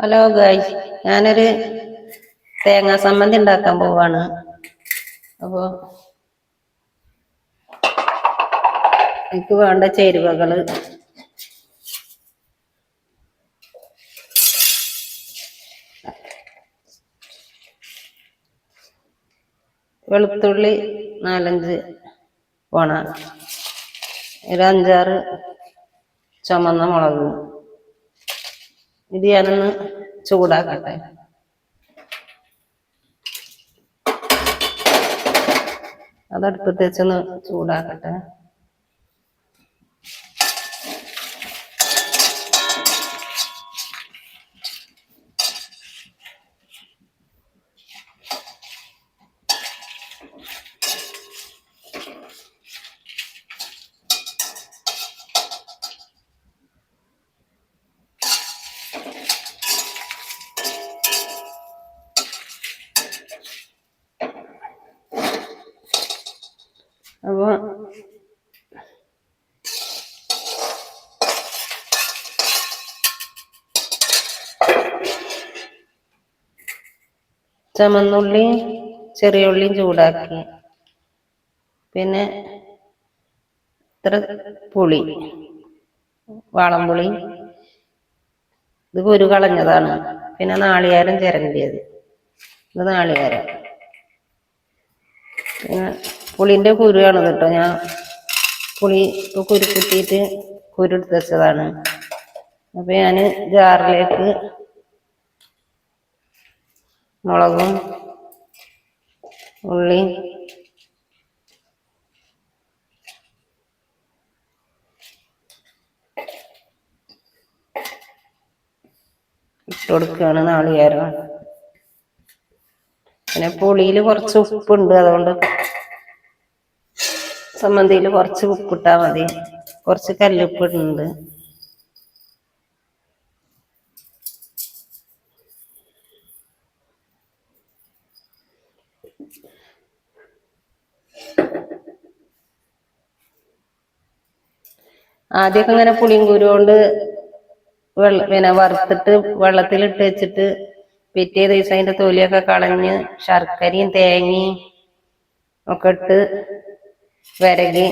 Hello ഗായ് ഞാനൊരു തേങ്ങാ സമ്മന്തി ഉണ്ടാക്കാൻ പോവാണ്. അപ്പോ എനിക്ക് വേണ്ട ചേരുവകൾ. വെളുത്തുള്ളി നാലഞ്ച് പോണ ഒരു അഞ്ചാറ് ചുമന്ന മുളക്. ഇത് ഞാനൊന്ന് ചൂടാക്കട്ടെ. അതടുപ്പത്ത് വെച്ചൊന്ന് ചൂടാക്കട്ടെ. അപ്പൊ ചമന്നുള്ളിയും ചെറിയ ഉള്ളിയും ചൂടാക്കി. പിന്നെ ഇത്ര പുളി വാളംപുളി ഇത് കുരു കളഞ്ഞതാണ്. പിന്നെ നാളികേരം ചിരണ്ടിയത്. ഇത് നാളികേരം. പിന്നെ പുളിന്റെ കുരുവാണ് കേട്ടോ. ഞാൻ പുളി ഇപ്പോൾ കുരു കുത്തിയിട്ട് കുരു എടുത്ത് വെച്ചതാണ്. അപ്പൊ ഞാൻ ജാറിലേക്ക് മുളകും ഉള്ളി ഇട്ട് കൊടുക്കുകയാണ് നാളികേരം. പിന്നെ പുളിയിൽ കുറച്ച് ഉപ്പുണ്ട്. അതുകൊണ്ട് സമ്മന്തിയിൽ കുറച്ച് ഉപ്പിട്ടാ മതി. കുറച്ച് കല്ലുപ്പ് ഇടുന്നുണ്ട്. ആദ്യമൊക്കെ ഇങ്ങനെ പുളിയും കുരുകൊണ്ട് വെള്ള പിന്നെ വറുത്തിട്ട് വെള്ളത്തിലിട്ട് വെച്ചിട്ട് പിറ്റേ ദിവസം അതിന്റെ തൊലിയൊക്കെ കളഞ്ഞ് ശർക്കരയും തേങ്ങയും ഒക്കെ ഇട്ട് വിരകി.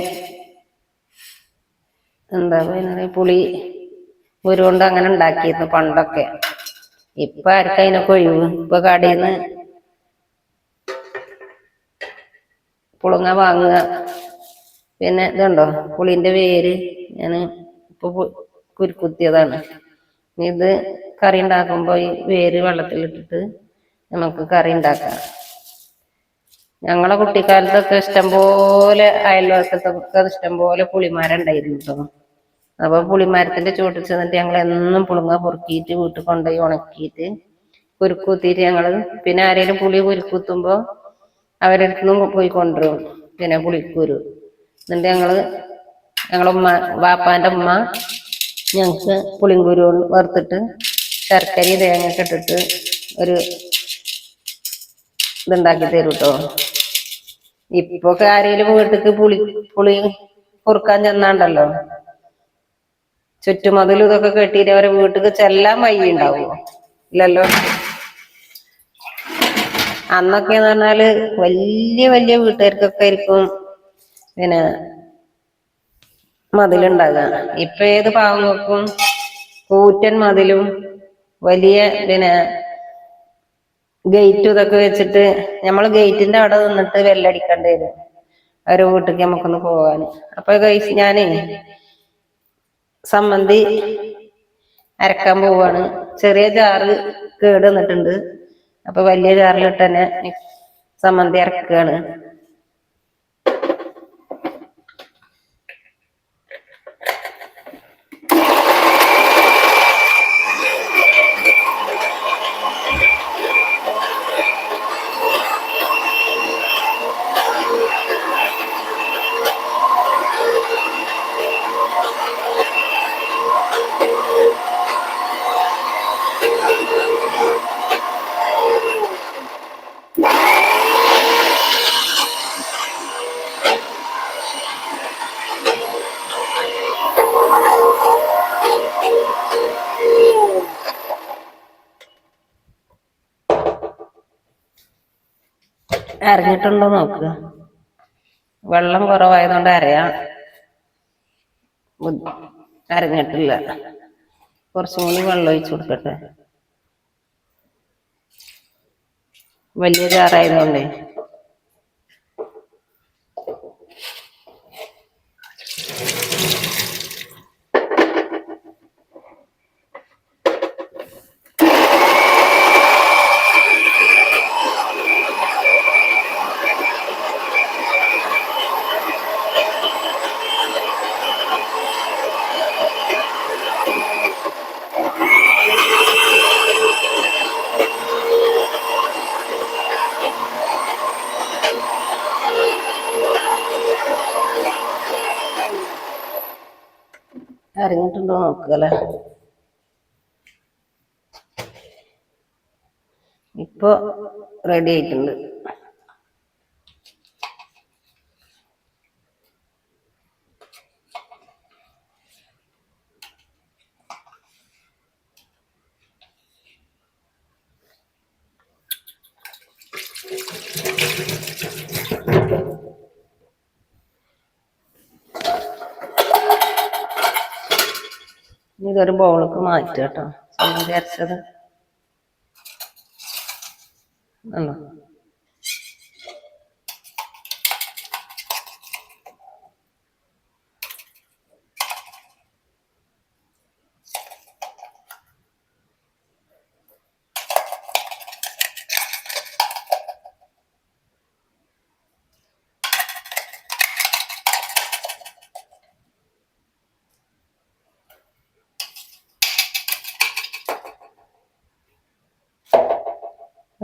എന്താ പറയുന്നത്? പുളി ഉരുകൊണ്ട് അങ്ങനെ ഉണ്ടാക്കിയിരുന്നു പണ്ടൊക്കെ. ഇപ്പൊ ആർക്കും അതിനൊക്കെ ഒഴിവ്? ഇപ്പൊ കടയിൽ നിന്ന് പുളുങ്ങ വാങ്ങുക. പിന്നെ ഇതുണ്ടോ? പുളിന്റെ വേര്. ഞാൻ ഇപ്പൊ കുരുക്കുത്തിയതാണ്. ഇത് കറി ഉണ്ടാക്കുമ്പോ ഈ വേര് വെള്ളത്തിലിട്ടിട്ട് നമുക്ക് കറി ഉണ്ടാക്കാം. ഞങ്ങളെ കുട്ടിക്കാലത്തൊക്കെ ഇഷ്ടംപോലെ അയൽവാസത്തൊക്കെ ഇഷ്ടംപോലെ പുളിമാരുണ്ടായിരുന്നു കേട്ടോ അപ്പൊ പുളിമരത്തിന്റെ ചുവട്ടിൽ ചെന്നിട്ട് ഞങ്ങൾ എന്നും പുളുങ്ങ പൊറുക്കിയിട്ട് വീട്ടിൽ കൊണ്ടുപോയി ഉണക്കിയിട്ട് കുരുക്കൂത്തിയിട്ട് ഞങ്ങൾ പിന്നെ ആരെങ്കിലും പുളി കുരുക്കുത്തുമ്പോ അവരുടെ അടുത്തുനിന്നും പോയി കൊണ്ടുവരും പിന്നെ പുളിക്കുരു. എന്നിട്ട് ഞങ്ങൾ ഞങ്ങളുമ്മ വാപ്പാന്റെ ഉമ്മ ഞങ്ങൾക്ക് പുളിങ്കുരു വറുത്തിട്ട് ശർക്കരയും തേങ്ങയൊക്കെ ഇട്ടിട്ട് ഒരു ഇതുണ്ടാക്കി തരും കേട്ടോ ഇപ്പൊ ആരെങ്കിലും വീട്ടിക്ക് പുളി പുളി കുറുക്കാൻ ചെന്നാണ്ടല്ലോ? ചുറ്റുമതിലും ഇതൊക്കെ കെട്ടിയിട്ട് അവരെ വീട്ടിക്ക് ചെല്ലാൻ വഴി ഉണ്ടാവുമോ ഇല്ലല്ലോ? അന്നൊക്കെ എന്ന് പറഞ്ഞാൽ വലിയ വലിയ വീട്ടുകാർക്കൊക്കെ ആയിരിക്കും പിന്നെ മതിലുണ്ടാകുക ഇപ്പൊ ഏത് പാവങ്ങൾക്കും കൂറ്റൻ മതിലും വലിയ പിന്നെ ഗേറ്റും ഇതൊക്കെ വെച്ചിട്ട് നമ്മൾ ഗേറ്റിന്റെ അവിടെ നിന്നിട്ട് വെല്ലടിക്കേണ്ടി വരും. അവരെ വീട്ടിലേക്ക് നമുക്കൊന്ന് പോവാന്. അപ്പൊ ഗൈസ് ഞാനേ സമ്മന്തി അരക്കാൻ പോവാണ്. ചെറിയ ജാറ് കേട് വന്നിട്ടുണ്ട്. അപ്പൊ വലിയ ജാറിലിട്ട് തന്നെ സമ്മന്തി അരക്കുകയാണ് അരഞ്ഞിട്ടുണ്ടോ നോക്കുക വെള്ളം കുറവായതുകൊണ്ട് അരയാം അറിഞ്ഞിട്ടില്ല. കുറച്ചും കൂടി വെള്ളം ഒഴിച്ചു കൊടുക്കട്ടെ. വലിയ ചാറായതുകൊണ്ടേ അരഞ്ഞിട്ടുണ്ടോ നോക്കുകല്ലേ ഇപ്പോ റെഡി ആയിട്ടുണ്ട്. ഇതൊരു ബൗൾക്ക് മാറ്റ കേട്ടോ. വിചാരിച്ചത്. അരച്ചത്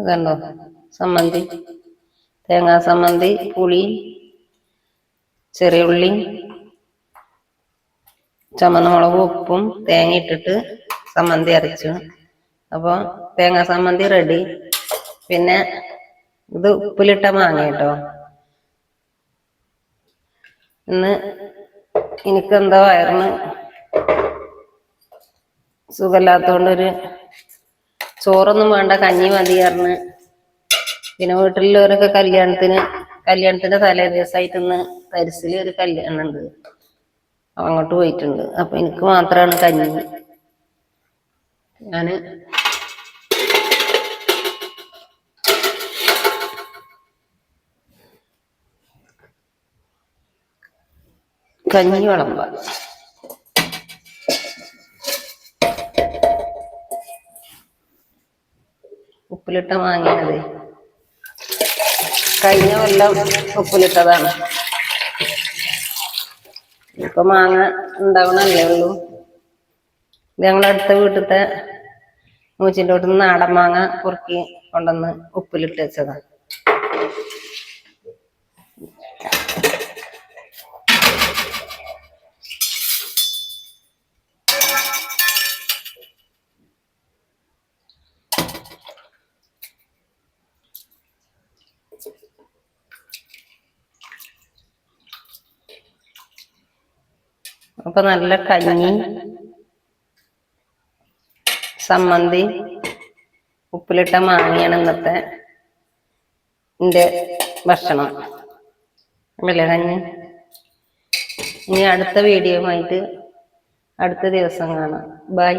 ഇതുണ്ടോ? സമ്മന്തി. തേങ്ങാ സമ്മന്തി പുളി ചെറിയ ഉള്ളി ചുമന്ന മുളക് ഉപ്പും തേങ്ങ ഇട്ടിട്ട് സമ്മന്തി അരച്ചു. അപ്പോൾ തേങ്ങാ സമ്മന്തി റെഡി പിന്നെ ഇത് ഉപ്പിലിട്ട മാങ്ങ കേട്ടോ. ഇന്ന് എനിക്കെന്താ വയറിന് സുഖമില്ലാത്തോണ്ടൊരു ചോറൊന്നും വേണ്ട കഞ്ഞി മതി പറഞ്ഞ്. പിന്നെ വീട്ടിലുള്ളവരൊക്കെ കല്യാണത്തിന് കല്യാണത്തിന്റെ തലേ ദിവസമായിട്ട് ഇന്ന് ഒരു കല്യാണം ഉണ്ട്. അങ്ങോട്ട് പോയിട്ടുണ്ട്. അപ്പൊ എനിക്ക് മാത്രമാണ് കഞ്ഞി. ഞാൻ കഞ്ഞി വിളമ്പ. ഉപ്പിലിട്ട വാങ്ങിയത് കഴിഞ്ഞ കൊല്ലം ഉപ്പിലിട്ടതാണ്. ഇപ്പൊ മാങ്ങ ഉണ്ടാവണല്ലേ ഉള്ളൂ. ഇത് ഞങ്ങളുടെ അടുത്ത വീട്ടിലത്തെ മൂച്ചിന്റെ വീട്ടിൽ നിന്ന് നാടൻ മാങ്ങ കുറുക്കി കൊണ്ടുവന്ന് ഉപ്പിലിട്ട് വെച്ചതാണ്. അപ്പൊ നല്ല കഞ്ഞി സമ്മന്തി ഉപ്പിലിട്ട മാങ്ങയാണ് ഇന്നത്തെ എന്റെ ഭക്ഷണം. അല്ലേ കഞ്ഞി? ഇനി അടുത്ത വീഡിയോ ആയിട്ട് അടുത്ത ദിവസം കാണാം. ബൈ